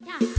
Yeah.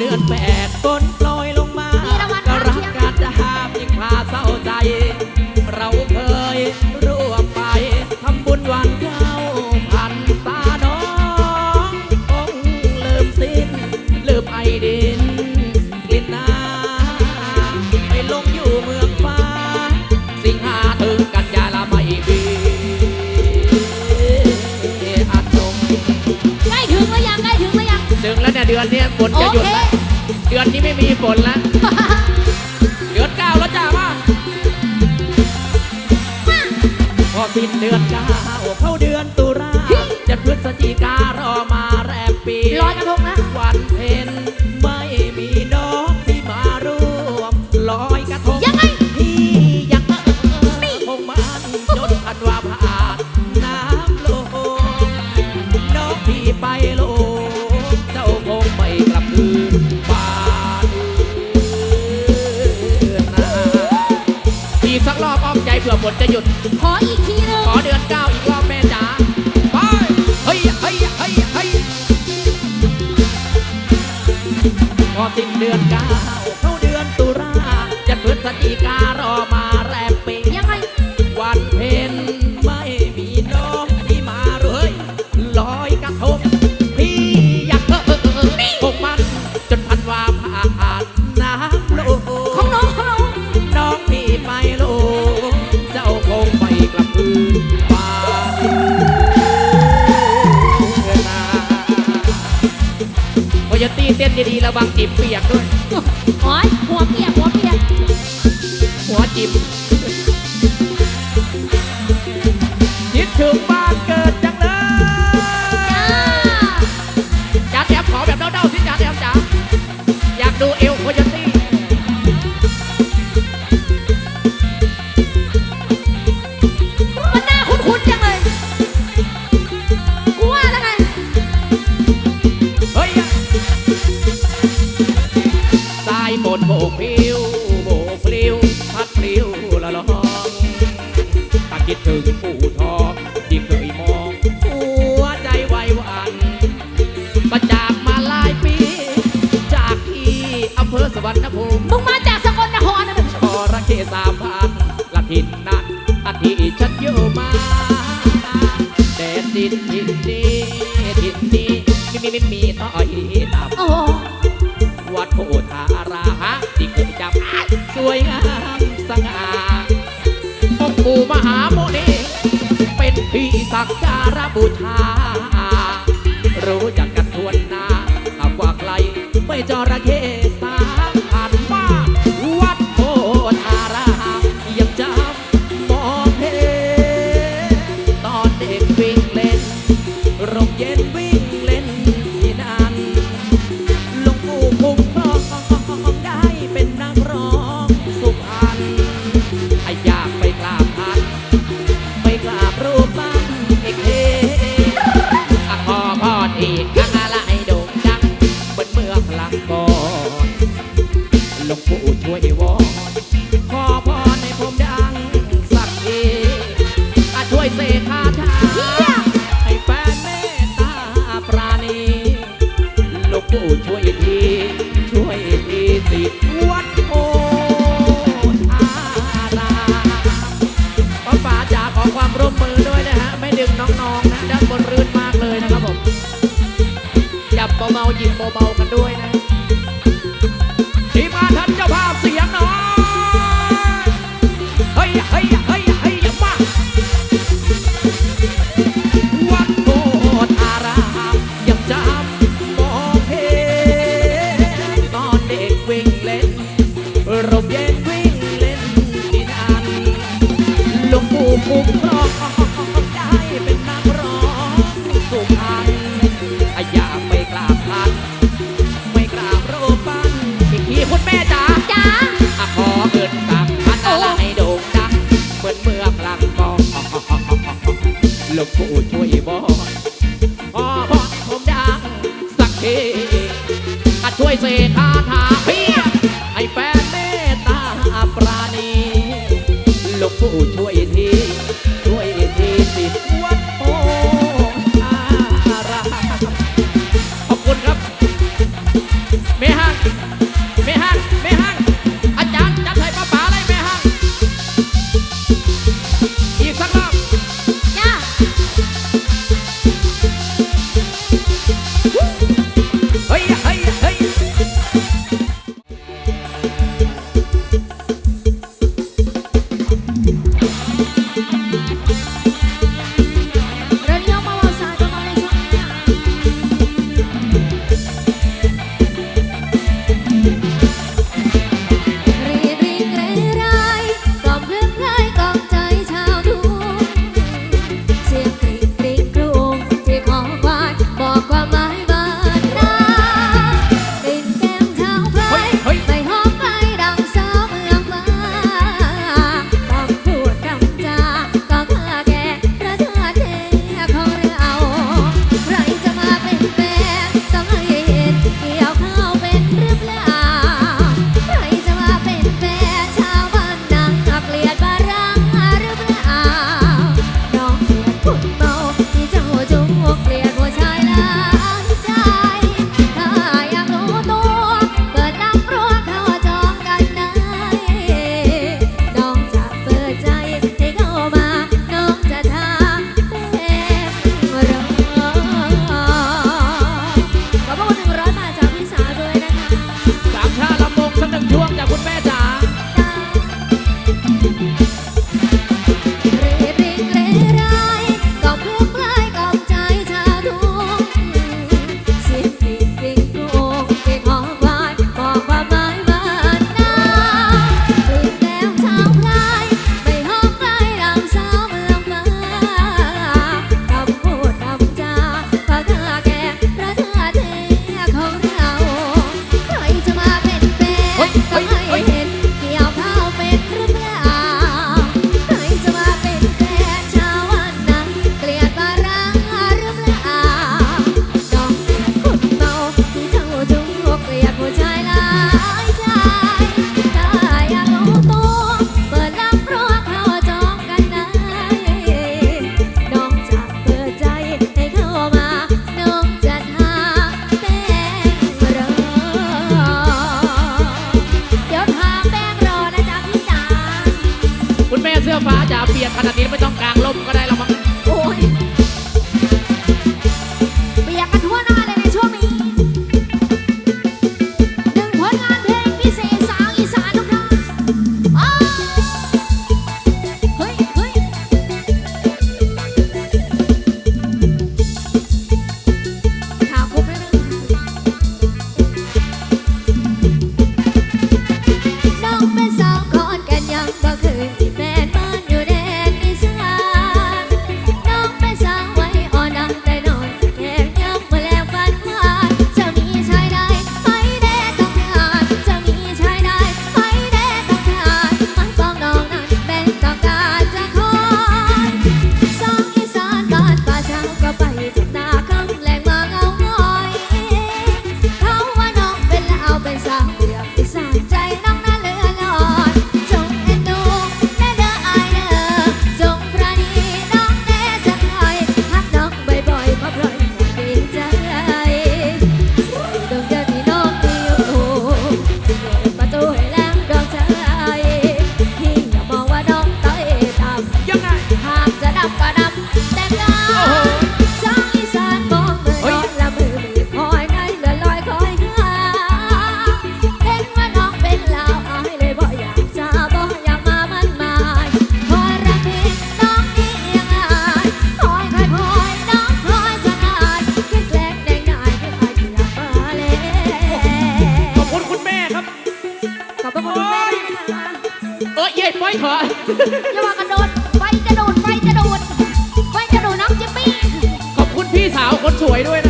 เดือนแปดต้นปล ดือนนี้ฝนจะหยุดแล้วเดือนนี้ไม่มีฝนแล้วเดือนเก้าแล้วจ้าว่าพอสิ้นเดือนเก้าเข้าเดือนตุลาจะพฤศจิการอมา พื่อฝนจะหยุด ขออีกทีนึงขอเดือนเก้าอีกรอบแม่จ๋าไปเฮ้ยเฮ้ยเฮ้ยเฮ้ยพอสิ้นเดือนเก้าเข้าเดือนตุลาจะเปิดสติกา วังจีบเปียกด้วย โอ๊ยหัวเปียกหัวเปียกหัวจีบคิดถึงบ้าน ถึงผู้ทองที่เคยมองหัวใจไวหวันประจากมาหลายปี จากที่อำเภอสวรรคภูมิมึงมาจากสกลนครนะชอระเคสามพันละทินนัดอาทิชัดเยอะมาแดดดินดินนี้ดินนี้ม่มีมีมีต่อยตับวัดโพธารามที่เคยจำสวยงามสง่าองค์ปู่มหาม สักการบูชา รู้จักกันทวนน้าอากว่าใครไม่จระเข้ เบาๆหยิบเบาๆกันด้วยนะทีมาท่านเจ้าภาพเสียงน้อยเฮ้ยเฮ้ยเฮ้ยเฮ้ยมาวัดโบสถ์อารามยังจำมองเห็นตอนเด็กวิ่งเล่นร่มเย็นวิ่งเล่นที่นั่นลูกปู่คุ้ ผู้ช่วยบอกพอบอกผมดังสักทีก็ช่วยเสกคาถาเพียให้แฟนเมตตาปราณีลูกผู้ช่วย ถอยอย่ามากระโดด ไฟจะโดดไฟจะโดดไฟจะโดดน้องจิ๊ปปี้ ขอบคุณพี่สาวคนสวยด้วย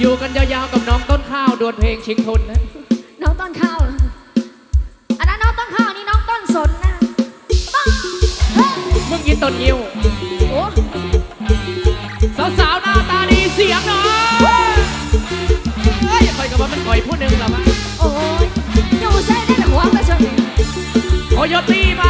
อยู่กันยาวๆกับน้องต้นข้าวดวลเพลงชิงทุนนะ น้องต้นข้าว อันนั้นน้องต้นข้าวนี่น้องต้นสนนะมึงยินต้นยิวโอ้สาวๆหน้าตาดีเสียงหน่อยเอ้ยคอยกับว่ามันคอยผู้หนึ่งหรอวะโอ้ยอยู่ใส่ได้แต่หัวกระชนโคโยตี้มา